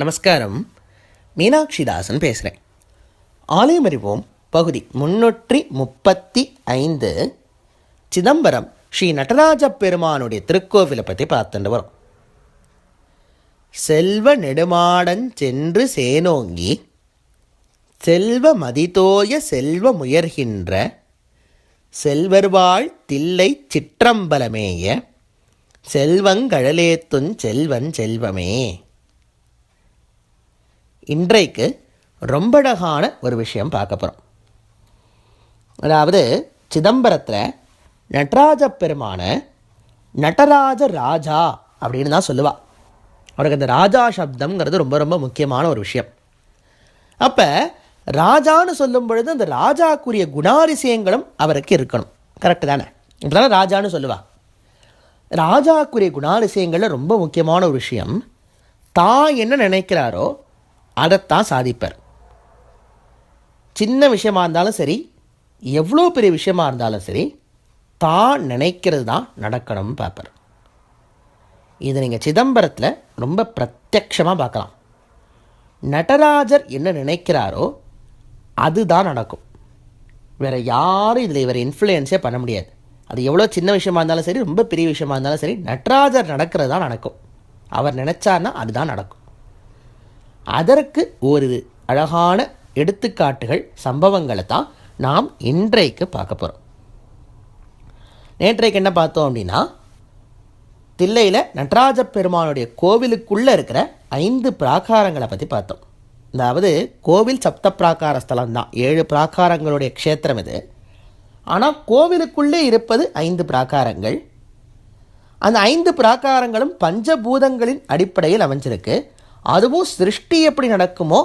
நமஸ்காரம். மீனாட்சிதாசன் பேசுகிறேன் ஆலயம் அறிவோம் பகுதி முன்னூற்றி முப்பத்தி ஐந்து சிதம்பரம் ஸ்ரீ நடராஜ பெருமானுடைய திருக்கோவிலை பற்றி பார்த்துட்டு வரோம். செல்வ நெடுமாடன் சென்று சேனோங்கி செல்வ மதிதோய செல்வ முயர்கின்ற செல்வர்வாழ் தில்லை சிற்றம்பலமேய செல்வங்கழலேத்துன் செல்வன் செல்வமே. இன்றைக்கு ரொம்ப அழகான ஒரு விஷயம் பார்க்க போகிறோம் அதாவது சிதம்பரத்தில் நடராஜ பெருமான நடராஜ ராஜா அப்படின்னு தான் சொல்லுவாள் அவருக்கு அந்த ராஜா சப்தம்ங்கிறது ரொம்ப ரொம்ப முக்கியமான ஒரு விஷயம். அப்போ ராஜான்னு சொல்லும் பொழுது அந்த ராஜாக்குரிய குணாதிசயங்களும் அவருக்கு இருக்கணும். கரெக்டு தானே? இப்படிதான் ராஜான்னு சொல்லுவாள் ராஜாக்குரிய குணாதிசயங்களில் ரொம்ப முக்கியமான ஒரு விஷயம் தான் என்ன நினைக்கிறாரோ அதைத்தான் சாதிப்பார். சின்ன விஷயமா இருந்தாலும் சரி எவ்வளோ பெரிய விஷயமா இருந்தாலும் சரி தான் நினைக்கிறது தான் நடக்கணும்னு பார்ப்பார். இதை நீங்கள் சிதம்பரத்தில் ரொம்ப பிரத்யக்ஷமாக பார்க்கலாம். நடராஜர் என்ன நினைக்கிறாரோ அதுதான் நடக்கும். வேறு யாரும் இதில் இவர் இன்ஃப்ளூயன்ஸே பண்ண முடியாது. அது எவ்வளோ சின்ன விஷயமா இருந்தாலும் சரி ரொம்ப பெரிய விஷயமா இருந்தாலும் சரி நடராஜர் நடக்கிறது தான் நடக்கும். அவர் நினச்சார்னா அதுதான் நடக்கும். அதற்கு ஒரு அழகான எடுத்துக்காட்டுகள் சம்பவங்களை தான் நாம் இன்றைக்கு பார்க்க போகிறோம் நேற்றைக்கு என்ன பார்த்தோம் அப்படின்னா தில்லையில் நடராஜ பெருமானுடைய கோவிலுக்குள்ளே இருக்கிற ஐந்து பிராகாரங்களை பற்றி பார்த்தோம். அதாவது கோவில் சப்த பிராகார ஸ்தலம் தான் ஏழு பிராகாரங்களுடைய க்ஷேத்திரம் இது. ஆனால் கோவிலுக்குள்ளே இருப்பது ஐந்து பிராகாரங்கள். அந்த ஐந்து பிராகாரங்களும் பஞ்சபூதங்களின் அடிப்படையில் அமைஞ்சிருக்கு. அதுவும் சிருஷ்டி எப்படி நடக்குமோ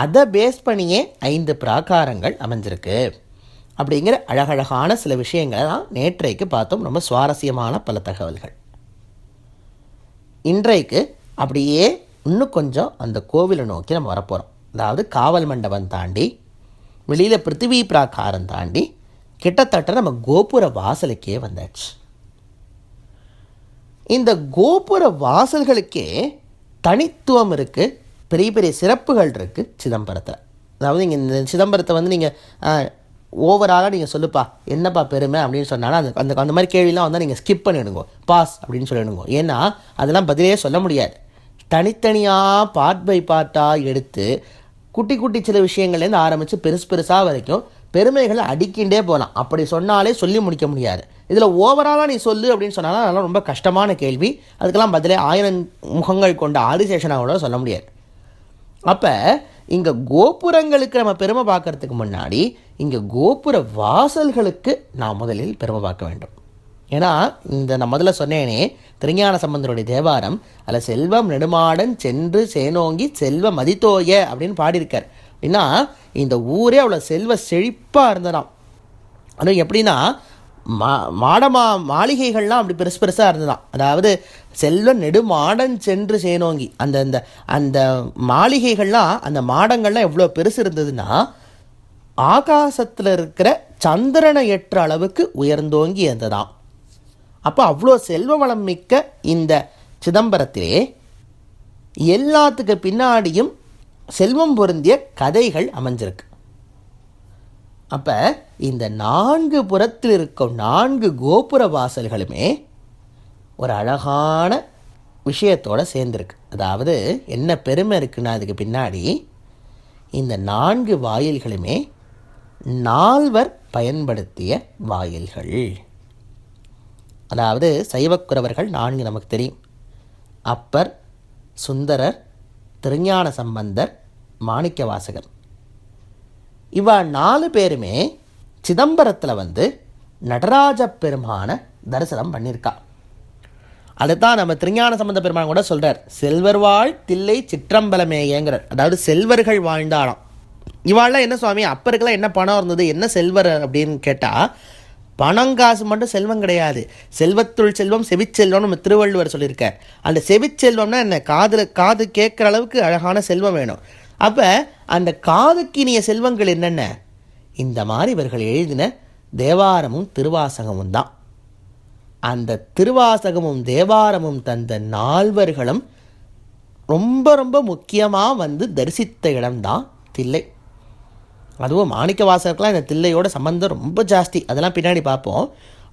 அதை பேஸ் பண்ணியே ஐந்து பிராகாரங்கள் அமைஞ்சிருக்கு. அப்படிங்கிற அழகழகான சில விஷயங்களை தான் நேற்றைக்கு பார்த்தோம். ரொம்ப சுவாரஸ்யமான பல தகவல்கள். இன்றைக்கு அப்படியே இன்னும் கொஞ்சம் அந்த கோவிலை நோக்கி நம்ம வரப்போகிறோம் அதாவது காவல் மண்டபம் தாண்டி வெளியில் பிருத்திவி பிராகாரம் தாண்டி கிட்டத்தட்ட நம்ம கோபுர வாசலுக்கே வந்தாச்சு. இந்த கோபுர வாசல்களுக்கே தனித்துவம் இருக்குது பெரிய பெரிய சிறப்புகள் இருக்குது சிதம்பரத்தில். அதாவது இங்கே இந்த சிதம்பரத்தை வந்து நீங்கள் ஓவராலாக நீங்கள் சொல்லுப்பா என்னப்பா பெருமை அப்படின்னு சொன்னாலும் அந்த அந்த அந்த மாதிரி கேள்விலாம் வந்தால் நீங்கள் ஸ்கிப் பண்ணிடுங்க. பாஸ் அப்படின்னு சொல்லிடுங்க. ஏன்னா அதெல்லாம் பதிலே சொல்ல முடியாது. தனித்தனியாக பார்ட் பை பார்ட்டாக எடுத்து குட்டி குட்டி சில விஷயங்கள்லேருந்து ஆரம்பித்து பெருசு பெருசாக வரைக்கும் பெருமைகளை அடிக்கின்றே போகலாம். அப்படி சொன்னாலே சொல்லி முடிக்க முடியாது. இதில் ஓவராலாக நீ சொல்லு அப்படின்னு சொன்னாலும் அதெல்லாம் ரொம்ப கஷ்டமான கேள்வி. அதுக்கெல்லாம் பதிலே ஆயிரம் முகங்கள் கொண்ட ஆதிசேஷனாக கூட சொல்ல முடியாது. அப்போ இங்கே கோபுரங்களுக்கு நம்ம பெருமை பார்க்கறதுக்கு முன்னாடி இங்கே கோபுர வாசல்களுக்கு நான் முதலில் பெருமை பார்க்க வேண்டும். ஏன்னா இந்த நான் முதல்ல சொன்னேனே திருஞான சம்பந்தருடைய தேவாரம் அதில் செல்வம் நெடுமாடன் சென்று சேனோங்கி செல்வ மதித்தோய அப்படின்னு பாடியிருக்கார். அப்படின்னா இந்த ஊரே அவ்வளோ செல்வ செழிப்பாக இருந்ததாம். அதுவும் எப்படின்னா மா மாடமா மாளிகைகள்லாம் அப்படி பெருசு பெருசாக இருந்ததாம். அதாவது செல்வ நெடுமாடன் சென்று சேனோங்கி அந்த அந்த அந்த மாளிகைகள்லாம் அந்த மாடங்கள்லாம் எவ்வளோ பெருசு இருந்ததுன்னா ஆகாசத்தில் இருக்கிற சந்திரனை எட்டுற அளவுக்கு உயர்ந்தோங்கி இருந்ததாம். அப்போ அவ்வளோ செல்வ வளம் மிக்க இந்த சிதம்பரத்திலே எல்லாத்துக்கு பின்னாடியும் செல்வம் பொருந்திய கதைகள் அமைஞ்சிருக்கு. அப்போ இந்த நான்கு புறத்தில் இருக்கும் நான்கு கோபுர வாசல்களுமே ஒரு அழகான விஷயத்தோடு சேர்ந்துருக்கு. அதாவது என்ன பெருமை இருக்குன்னா அதுக்கு பின்னாடி இந்த நான்கு வாயில்களுமே நால்வர் பயன்படுத்திய வாயில்கள். அதாவது சைவக்குறவர்கள் நான்கு நமக்கு தெரியும். அப்பர் சுந்தரர் திருஞான சம்பந்தர் மாணிக்க வாசகர் இவா நாலு பேருமே சிதம்பரத்தில் வந்து நடராஜ பெருமான தரிசனம் பண்ணியிருக்கா. அதுதான் நம்ம திருஞான சம்பந்த பெருமான் கூட சொல்கிறார் செல்வர் வாழ் தில்லை சிற்றம்பலமேயங்கிறார். அதாவது செல்வர்கள் வாழ்ந்தாலாம் இவாள்லாம் என்ன சுவாமி அப்பருக்கெல்லாம் என்ன பணம் இருந்தது என்ன செல்வர் அப்படின்னு கேட்டால் பணம் காசு மட்டும் செல்வம் கிடையாது. செல்வத்துள் செல்வம் செவிச்செல்வம்னு நம்ம திருவள்ளுவர் சொல்லியிருக்கார். அந்த செவிச்செல்வம்னா என்ன? காதில் காது கேட்குற அளவுக்கு அழகான செல்வம் வேணும். அப்போ அந்த காதுக்கினிய செல்வங்கள் என்னென்ன? இந்த மாதிரி இவர்கள் எழுதின தேவாரமும் திருவாசகமும் தான். அந்த திருவாசகமும் தேவாரமும் தந்த நால்வர்களும் ரொம்ப ரொம்ப முக்கியமாக வந்து தரிசித்த இடம்தான் தில்லை. அதுவும் மாணிக்க வாசகர்க்கெலாம் இந்த தில்லையோட சம்பந்தம் ரொம்ப ஜாஸ்தி. அதெல்லாம் பின்னாடி பார்ப்போம்.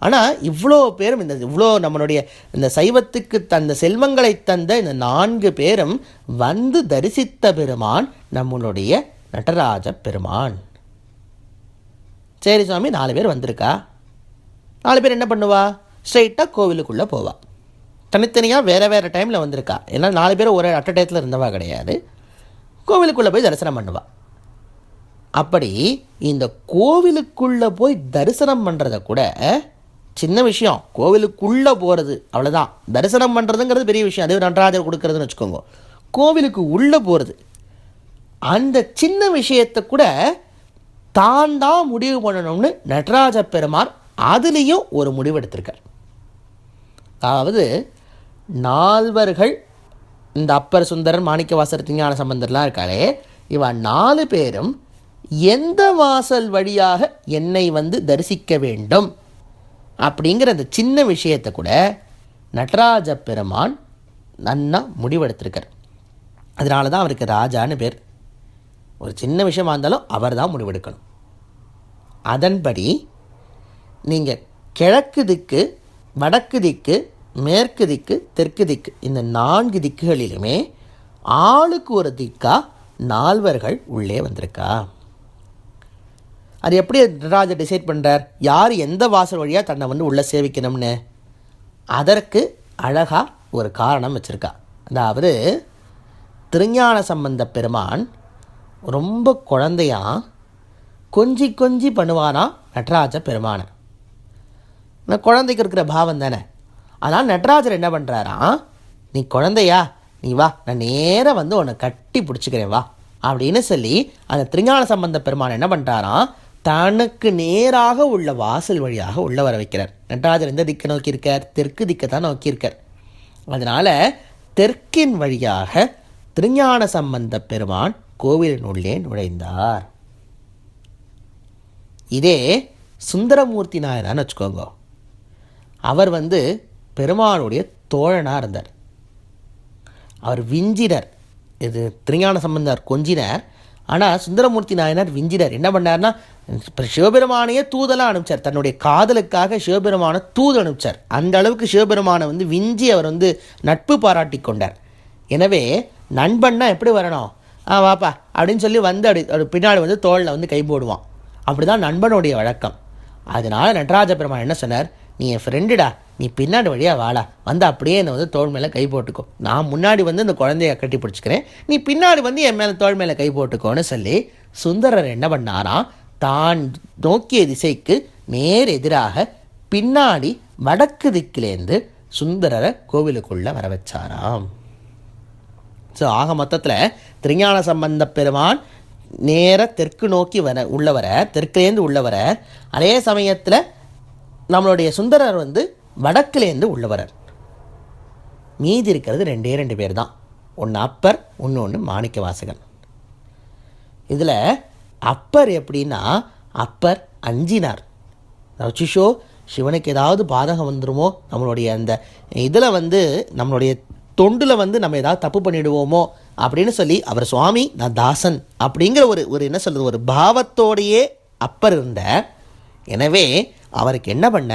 ஆனால் இவ்வளோ பேரும் இந்த இவ்வளோ நம்மளுடைய இந்த சைவத்துக்கு தந்த செல்வங்களை தந்த இந்த நான்கு பேரும் வந்து தரிசித்த பெருமான் நம்மளுடைய நடராஜ பெருமான். சரி சுவாமி நாலு பேர் வந்திருக்கா? நாலு பேர் என்ன பண்ணுவா? ஸ்ட்ரைட்டாக கோவிலுக்குள்ளே போவா. தனித்தனியாக வேறு வேறு டைமில் வந்திருக்கா. ஏன்னா நாலு பேர் ஒரு அட்ட டயத்தில் இருந்தவா கிடையாது. கோவிலுக்குள்ளே போய் தரிசனம் பண்ணுவாள் அப்படி இந்த கோவிலுக்குள்ளே போய் தரிசனம் பண்ணுறத கூட சின்ன விஷயம். கோவிலுக்குள்ளே போகிறது அவ்வளோதான் தரிசனம் பண்ணுறதுங்கிறது பெரிய விஷயம். அதே நடராஜர் கொடுக்கறதுன்னு வச்சுக்கோங்க. கோவிலுக்கு உள்ளே போகிறது அந்த சின்ன விஷயத்தை கூட தான் தான் முடிவு பண்ணணும்னு நடராஜ பெருமான் அதுலேயும் ஒரு முடிவெடுத்திருக்கார் அதாவது நால்வர்கள் இந்த அப்பர் சுந்தரன் மாணிக்கவாசர் திருஞான சம்பந்தர்லாம் இருக்காளே இவன் நாலு பேரும் எந்த வாசல் வழியாக என்னை வந்து தரிசிக்க வேண்டும்? அப்படிங்கிற அந்த சின்ன விஷயத்தை கூட நடராஜ பெருமான் நன்னா முடிவெடுத்திருக்கார். அதனால தான் அவருக்கு ராஜான்னு பேர். ஒரு சின்ன விஷயமா இருந்தாலும் அவர் தான் முடிவெடுக்கணும். அதன்படி நீங்கள் கிழக்கு திக்கு வடக்கு திக்கு மேற்கு திக்கு தெற்கு திக்கு இந்த நான்கு திக்குகளிலுமே ஆளுக்கு ஒரு திக்கா நால்வர்கள் உள்ளே வந்திருக்கா? அது எப்படி நடராஜர் டிசைட் பண்ணுறார் யார் எந்த வாசல் வழியாக தன்னை வந்து உள்ளே சேவிக்கணும்னு? அதற்கு அழகாக ஒரு காரணம் வச்சுருக்கா. அதாவது திருஞான சம்பந்த பெருமான் ரொம்ப குழந்தையா கொஞ்சி கொஞ்சி பண்ணுவானா நடராஜ பெருமானை? நான் குழந்தைக்கு இருக்கிற பாவம் தானே. அதனால் நடராஜர் என்ன பண்ணுறாராம் நீ குழந்தையா நீ வா நான் நேராக வந்து உன்னை கட்டி பிடிச்சிக்கிறேன் வா அப்படின்னு சொல்லி அந்த திருஞான சம்பந்த பெருமான் என்ன பண்ணுறாராம் தனக்கு நேராக உள்ள வாசல் வழியாக உள்ள வர வைக்கிறார். நடராஜர் எந்த திக்கை நோக்கியிருக்கார்? தெற்கு திக்கை தான் நோக்கியிருக்கார். அதனால் தெற்கின் வழியாக திருஞான சம்பந்த பெருமான் கோவிலின் உள்ளே நுழைந்தார். இதே சுந்தரமூர்த்தி நாயனான்னு வச்சுக்கோங்க. அவர் வந்து பெருமானுடைய தோழனாக இருந்தார். அவர் விஞ்சினர். இது திருஞான சம்பந்தர் கொஞ்சினர். ஆனால் சுந்தரமூர்த்தி நாயனார் விஞ்சினர். என்ன பண்ணார்னா இப்ப சிவபெருமானையே தூதலாக அனுப்பிச்சார். தன்னுடைய காதலுக்காக சிவபெருமானை தூது அனுப்பிச்சார். அந்த அளவுக்கு சிவபெருமானை வந்து விஞ்சி அவர் வந்து நட்பு பாராட்டி கொண்டார். எனவே நண்பன்னா எப்படி வரணும்? ஆ வாப்பா அப்படின்னு சொல்லி வந்து அப்படி பின்னாடி வந்து தோளில் வந்து கை போடுவான். அப்படி தான் நண்பனுடைய வழக்கம். அதனால் நடராஜ பெருமான் என்ன சொன்னார்? நீ என் ஃப்ரெண்டுடா நீ பின்னாடி வழியாக வாடா. வந்து அப்படியே என்னை வந்து தோல் மேலே கை போட்டுக்கோ. நான் முன்னாடி வந்து இந்த குழந்தைய கட்டி பிடிச்சிக்கிறேன். நீ பின்னாடி வந்து என் மேலே தோல் மேலே கை போட்டுக்கோன்னு சொல்லி சுந்தரர் என்ன பண்ணாராம் தான் நோக்கிய திசைக்கு நேர் எதிராக பின்னாடி வடக்கு திக்கிலேருந்து சுந்தரரை கோவிலுக்குள்ளே வர வச்சாராம். ஸோ ஆக மொத்தத்தில் திருஞான சம்பந்த பெருமான் நேர தெற்கு நோக்கி வர உள்ளவர தெற்குலேருந்து உள்ளவர அதே சமயத்தில் நம்மளுடைய சுந்தரர் வந்து வடக்கிலேருந்து உள்ளவரர். மீதி இருக்கிறது ரெண்டே ரெண்டு பேர் தான். ஒன்று அப்பர் ஒன்று ஒன்று மாணிக்க வாசகன் இதில் அப்பர் எப்படின்னா அப்பர் அஞ்சினார். ரச்சிஷோ சிவனுக்கு ஏதாவது பாதகம் வந்துடுமோ நம்மளுடைய அந்த இதில் வந்து நம்மளுடைய தொண்டில் வந்து நம்ம ஏதாவது தப்பு பண்ணிடுவோமோ அப்படின்னு சொல்லி அவர் சுவாமி நான் தாசன் அப்படிங்கிற ஒரு ஒரு என்ன சொல்கிறது ஒரு பாவத்தோடையே அப்பர் இருந்தார் எனவே அவருக்கு என்ன பண்ண?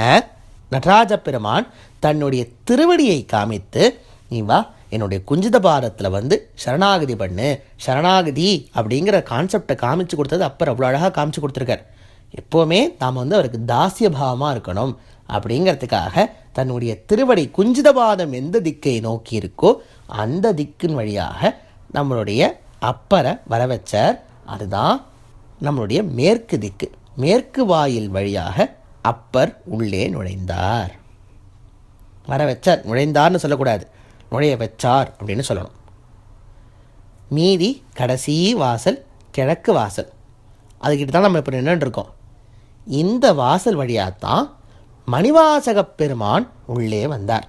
நடராஜ பெருமான் தன்னுடைய திருவடியை காமித்து நீ வா என்னுடைய குஞ்சித பாரத்தில் வந்து சரணாகதி பண்ணு சரணாகதி அப்படிங்கிற கான்செப்டை காமிச்சு கொடுத்தது அப்பர் அவ்வளோ அழகாக காமிச்சு கொடுத்துருக்கார். எப்போவுமே நாம் வந்து அவருக்கு தாசிய பாவமாக இருக்கணும் அப்படிங்கிறதுக்காக தன்னுடைய திருவடி குஞ்சித பாதம் எந்த திக்கை நோக்கி இருக்கோ அந்த திக்கின் வழியாக நம்மளுடைய அப்பரை வர வச்சார் அதுதான் நம்மளுடைய மேற்கு திக்கு. மேற்கு வாயில் வழியாக அப்பர் உள்ளே நுழைந்தார். வர வச்சார். நுழைந்தார்னு சொல்லக்கூடாது. நுழைய வச்சார் அப்படின்னு சொல்லணும். மீதி கடைசி வாசல் கிழக்கு வாசல். அதுக்கிட்ட தான் நம்ம இப்போ நின்றுருக்கோம் இந்த வாசல் வழியாக தான் மணிவாசகப் பெருமான் உள்ளே வந்தார்.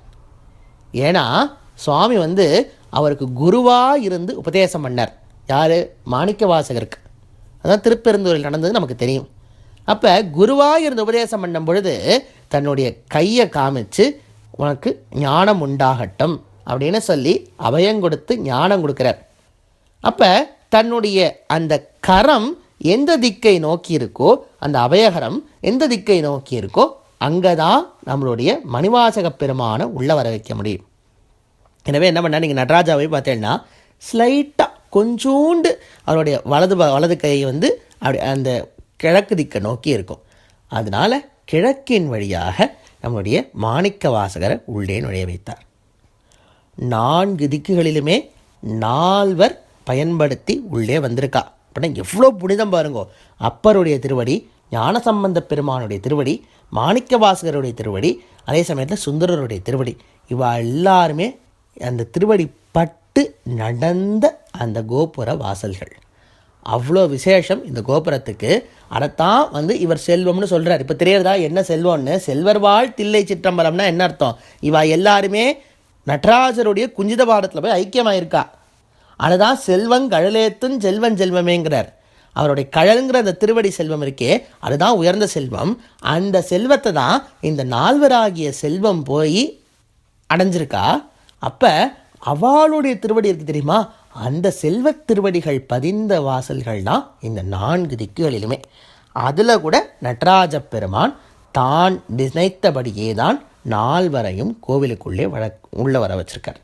ஏன்னா சுவாமி வந்து அவருக்கு குருவாக இருந்து உபதேசம் பண்ணார். யார்? மாணிக்க வாசகருக்கு அதான் திருப்பெருந்தூரில் நடந்தது நமக்கு தெரியும். அப்போ குருவாக இருந்து உபதேசம் பண்ணும் பொழுது தன்னுடைய கையை காமிச்சு உனக்கு ஞானம் உண்டாகட்டும் அப்படின்னு சொல்லி அபயம் கொடுத்து ஞானம் கொடுக்குறார். அப்போ தன்னுடைய அந்த கரம் எந்த திக்கை நோக்கி இருக்கோ அந்த அபயகரம் எந்த திக்கை நோக்கி இருக்கோ அங்கே தான் நம்மளுடைய மணிவாசக பெருமானை உள்ளே வர வைக்க முடியும். எனவே என்ன பண்ணால் நீங்கள் நடராஜாவை பார்த்தீங்கன்னா ஸ்லைட்டாக கொஞ்சோண்டு அவருடைய வலது வலது கையை வந்து அப்படி அந்த கிழக்கு திக்கை நோக்கி இருக்கும். அதனால் கிழக்கின் வழியாக நம்முடைய மாணிக்க வாசகரை உள்ளே நுழைய வைத்தார். நான்கு திக்குகளிலுமே நால்வர் பயன்படுத்தி உள்ளே வந்திருக்கா. அப்படின்னா எவ்வளோ புனிதம் பாருங்கோ. அப்பருடைய திருவடி ஞானசம்பந்த பெருமானுடைய திருவடி மாணிக்க வாசகருடைய திருவடி அதே சமயத்தில் சுந்தரருடைய திருவடி. இவா எல்லாருமே அந்த திருவடி பட்டு நடந்த அந்த கோபுர வாசல்கள். அவ்வளோ விசேஷம் இந்த கோபுரத்துக்கு. அதைத்தான் வந்து இவர் செல்வம்னு சொல்கிறார் இப்போ தெரியறதா? என்ன செல்வம்னு? செல்வர் வாழ் தில்லை சிற்றம்பலம்னா என்ன அர்த்தம்? இவா எல்லாருமே நடராஜருடைய குஞ்சித பாடத்தில் போய் ஐக்கியமாயிருக்கா. அதுதான் செல்வங் கழலேத்தும் செல்வன் செல்வமேங்கிறார். அவருடைய கழலுங்கிற அந்த திருவடி செல்வம் இருக்கே அதுதான் உயர்ந்த செல்வம். அந்த செல்வத்தை தான் இந்த நால்வராகிய செல்வம் போய் அடைஞ்சிருக்கா. அப்போ அவளுடைய திருவடி இருக்குது தெரியுமா? அந்த செல்வத் திருவடிகள் பதிந்த வாசல்கள் தான் இந்த நான்கு திக்குகளிலுமே. அதில் கூட நடராஜ பெருமான் தான் நினைத்தபடியே தான் நால்வரையும் கோவிலுக்குள்ளே வர உள்ள வர வச்சுருக்கார்.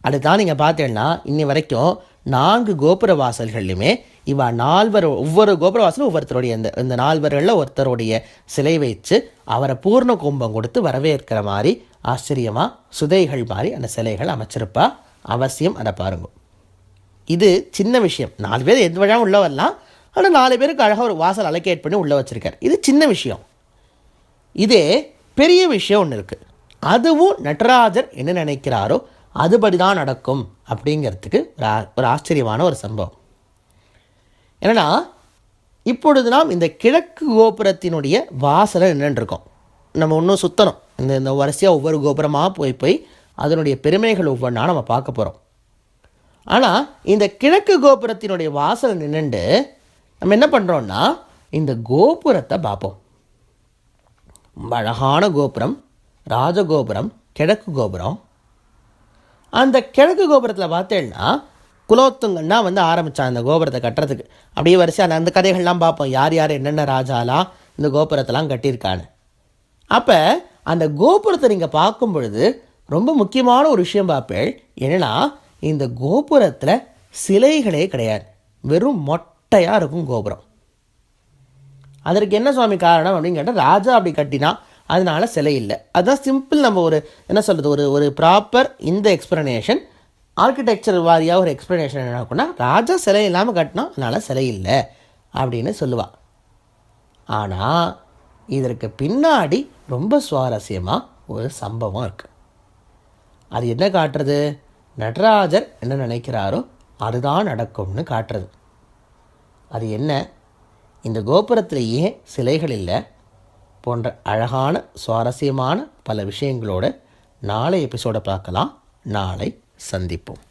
அதுதான் நீங்கள் பார்த்தீங்கன்னா இன்னி வரைக்கும் நான்கு கோபுர வாசல்கள்லையுமே இவா நால்வர் ஒவ்வொரு கோபுர வாசலும் ஒவ்வொருத்தருடைய இந்த இந்த நால்வர்களில் ஒருத்தருடைய சிலை வச்சு அவரை பூர்ண கும்பம் கொடுத்து வரவேற்கிற மாதிரி ஆச்சரியமாக சுதைகள் மாதிரி அந்த சிலைகள் அமைச்சிருப்பா. அவசியம். அதை பாருங்க. இது சின்ன விஷயம். நாலு பேர் எந்த வழியாக உள்ளே வரலாம். ஆனால் நாலு பேருக்கு அழகாக ஒரு வாசல் அலோகேட் பண்ணி உள்ளே வச்சுருக்கார். இது சின்ன விஷயம். இதே பெரிய விஷயம் ஒன்று இருக்குது அதுவும் நடராஜர் என்ன நினைக்கிறாரோ அதுபடி தான் நடக்கும் அப்படிங்கிறதுக்கு ஒரு ஒரு ஆச்சரியமான ஒரு சம்பவம். என்னென்னா இப்பொழுது நாம் இந்த கிழக்கு கோபுரத்தினுடைய வாசலை நின்றுருக்கோம் நம்ம இன்னும் சுத்தணும். இந்த இந்த வரிசையாக ஒவ்வொரு கோபுரமாக போய் போய் அதனுடைய பெருமைகள் ஒவ்வொன்றா நம்ம பார்க்க போகிறோம் ஆனால் இந்த கிழக்கு கோபுரத்தினுடைய வாசல் நின்றுண்டு நம்ம என்ன பண்ணுறோம்னா இந்த கோபுரத்தை பார்ப்போம். அழகான கோபுரம் ராஜகோபுரம் கிழக்கு கோபுரம். அந்த கிழக்கு கோபுரத்தில் பார்த்தேன்னா குலோத்துங்கன்னா வந்து ஆரம்பித்தான் அந்த கோபுரத்தை கட்டுறதுக்கு. அப்படியே வரிசை அந்த அந்த கதைகள்லாம் பார்ப்போம். யார் யார் என்னென்ன ராஜாலாம் இந்த கோபுரத்தெல்லாம் கட்டியிருக்கான்னு. அப்போ அந்த கோபுரத்தை நீங்கள் பார்க்கும் பொழுது ரொம்ப முக்கியமான ஒரு விஷயம் பார்ப்பேன் என்னன்னா இந்த கோபுரத்தில் சிலைகளே கிடையாது. வெறும் மொட்டையாக இருக்கும் கோபுரம். அதற்கு என்ன சுவாமி காரணம் அப்படின்னு கேட்டால் ராஜா அப்படி கட்டினா அதனால சிலை இல்லை. அதுதான் சிம்பிள் நம்ம ஒரு என்ன சொல்கிறது ஒரு ஒரு ப்ராப்பர் இந்த எக்ஸ்ப்ளனேஷன் ஆர்கிடெக்சர் வாரியாக ஒரு எக்ஸ்ப்ளனேஷன் என்ன இருக்குன்னா ராஜா சிலை இல்லாமல் கட்டினா அதனால் சிலை இல்லை அப்படின்னு சொல்லுவாள் ஆனால் இதற்கு பின்னாடி ரொம்ப சுவாரஸ்யமாக ஒரு சம்பவம் இருக்குது அது என்ன காட்டுறது? நடராஜர் என்ன நினைக்கிறாரோ அதுதான் நடக்கும்னு காட்டுறது. அது என்ன? இந்த கோபுரத்திலேயே சிலைகள் இல்லை போன்ற அழகான சுவாரஸ்யமான பல விஷயங்களோட நாளை எபிசோடை பார்க்கலாம். நாளை சந்திப்போம்.